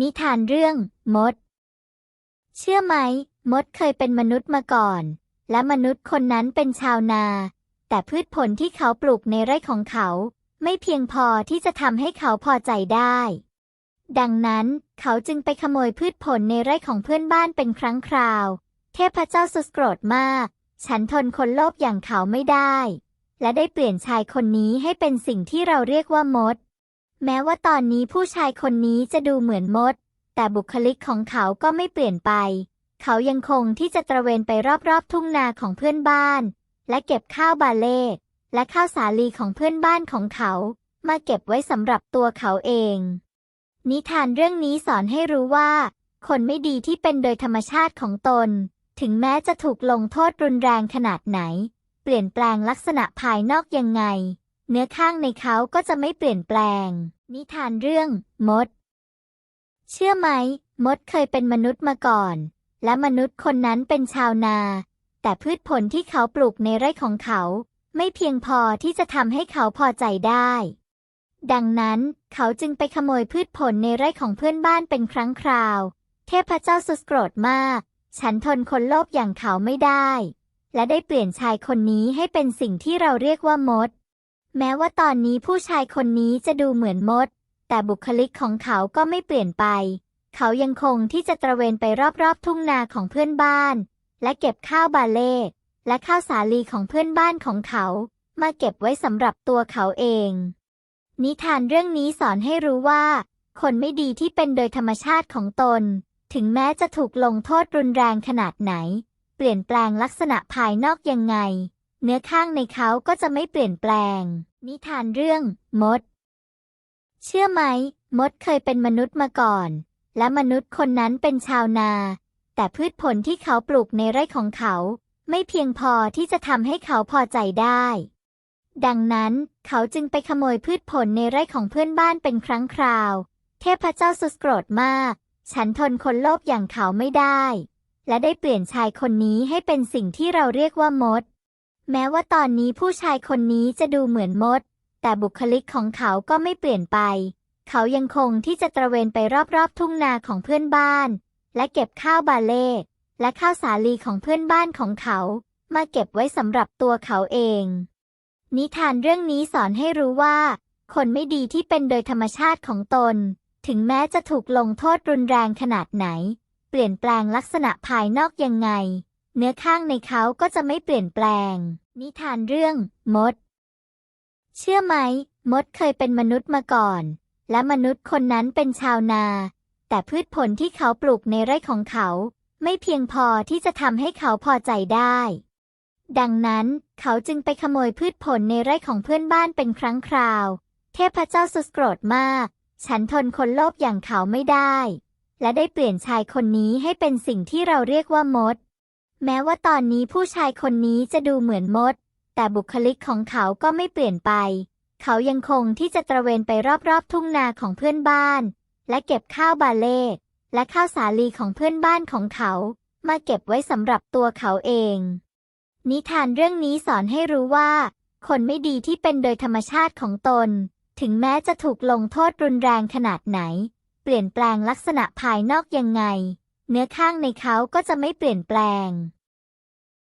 นิทานเรื่องมด เชื่อไหม มดเคยเป็นมนุษย์มาก่อน และมนุษย์คนนั้นเป็นชาวนา แต่พืชผลที่เขาปลูกในไร่ของเขา ไม่เพียงพอที่จะทำให้เขาพอใจได้ ดังนั้นเขาจึงไปขโมยพืชผลในไร่ของเพื่อนบ้านเป็นครั้งคราว เทพเจ้าสุดโกรธมาก ฉันทนคนโลภอย่างเขาไม่ได้ และได้เปลี่ยนชายคนนี้ให้เป็นสิ่งที่เราเรียกว่ามด แม้ว่าตอนนี้ผู้ชายคนนี้จะดูเหมือนมด แต่บุคลิกของเขาก็ไม่เปลี่ยนไป เขายังคงที่จะตระเวนไปรอบๆทุ่งนาของเพื่อนบ้าน และเก็บข้าวบาเล่และข้าวสาลีของเพื่อนบ้านของเขา มาเก็บไว้สำหรับตัวเขาเอง นิทานเรื่องนี้สอนให้รู้ว่า คนไม่ดีที่เป็นโดยธรรมชาติของตน ถึงแม้จะถูกลงโทษรุนแรงขนาดไหน เปลี่ยนแปลงลักษณะภายนอกยังไง เนื้อข้างในเขาก็จะไม่เปลี่ยนแปลง นิทานเรื่อง มด เชื่อไหม มดเคยเป็นมนุษย์มาก่อน และมนุษย์คนนั้นเป็นชาวนา แต่พืชผลที่เขาปลูกในไร่ของเขา ไม่เพียงพอที่จะทำให้เขาพอใจได้ ดังนั้นเขาจึงไปขโมยพืชผลในไร่ของเพื่อนบ้านเป็นครั้งคราว เทพเจ้าสุดโกรธมาก ฉันทนคนโลภอย่างเขาไม่ได้ และได้เปลี่ยนชายคนนี้ให้เป็นสิ่งที่เราเรียกว่ามด แม้ว่าตอนนี้ผู้ชายคนนี้จะดูเหมือนมด แต่บุคลิกของเขาก็ไม่เปลี่ยนไป เขายังคงที่จะตระเวนไปรอบๆทุ่งนาของเพื่อนบ้าน และเก็บข้าวบาเล่และข้าวสาลีของเพื่อนบ้านของเขา มาเก็บไว้สำหรับตัวเขาเอง นิทานเรื่องนี้สอนให้รู้ว่า คนไม่ดีที่เป็นโดยธรรมชาติของตน ถึงแม้จะถูกลงโทษรุนแรงขนาดไหน เปลี่ยนแปลงลักษณะภายนอกยังไง เนื้อข้างในเขาก็จะไม่เปลี่ยนแปลง นิทานเรื่องมด เชื่อไหม มดเคยเป็นมนุษย์มาก่อน และมนุษย์คนนั้นเป็นชาวนา แต่พืชผลที่เขาปลูกในไร่ของเขา ไม่เพียงพอที่จะทำให้เขาพอใจได้ ดังนั้นเขาจึงไปขโมยพืชผลในไร่ของเพื่อนบ้านเป็นครั้งคราว เทพเจ้าสุดโกรธมาก ฉันทนคนโลภอย่างเขาไม่ได้ และได้เปลี่ยนชายคนนี้ให้เป็นสิ่งที่เราเรียกว่ามด แม้ว่าตอนนี้ผู้ชายคนนี้จะดูเหมือนมด แต่บุคลิกของเขาก็ไม่เปลี่ยนไป เขายังคงที่จะตระเวนไปรอบๆทุ่งนาของเพื่อนบ้าน และเก็บข้าวบาเล่และข้าวสาลีของเพื่อนบ้านของเขา มาเก็บไว้สำหรับตัวเขาเอง นิทานเรื่องนี้สอนให้รู้ว่า คนไม่ดีที่เป็นโดยธรรมชาติของตน ถึงแม้จะถูกลงโทษรุนแรงขนาดไหน เปลี่ยนแปลงลักษณะภายนอกยังไง เนื้อข้างในเขาก็จะไม่เปลี่ยนแปลง นิทานเรื่องมด เชื่อไหม มดเคยเป็นมนุษย์มาก่อน และมนุษย์คนนั้นเป็นชาวนา แต่พืชผลที่เขาปลูกในไร่ของเขา ไม่เพียงพอที่จะทำให้เขาพอใจได้ ดังนั้นเขาจึงไปขโมยพืชผลในไร่ของเพื่อนบ้านเป็นครั้งคราว เทพเจ้าสุดโกรธมาก ฉันทนคนโลภอย่างเขาไม่ได้ และได้เปลี่ยนชายคนนี้ให้เป็นสิ่งที่เราเรียกว่ามด แม้ว่าตอนนี้ผู้ชายคนนี้จะดูเหมือนมด แต่บุคลิกของเขาก็ไม่เปลี่ยนไป เขายังคงที่จะตระเวนไปรอบๆทุ่งนาของเพื่อนบ้าน และเก็บข้าวบาเล่และข้าวสาลีของเพื่อนบ้านของเขา มาเก็บไว้สำหรับตัวเขาเอง นิทานเรื่องนี้สอนให้รู้ว่า คนไม่ดีที่เป็นโดยธรรมชาติของตน ถึงแม้จะถูกลงโทษรุนแรงขนาดไหน เปลี่ยนแปลงลักษณะภายนอกยังไง เนื้อข้างในเขาก็จะไม่เปลี่ยนแปลง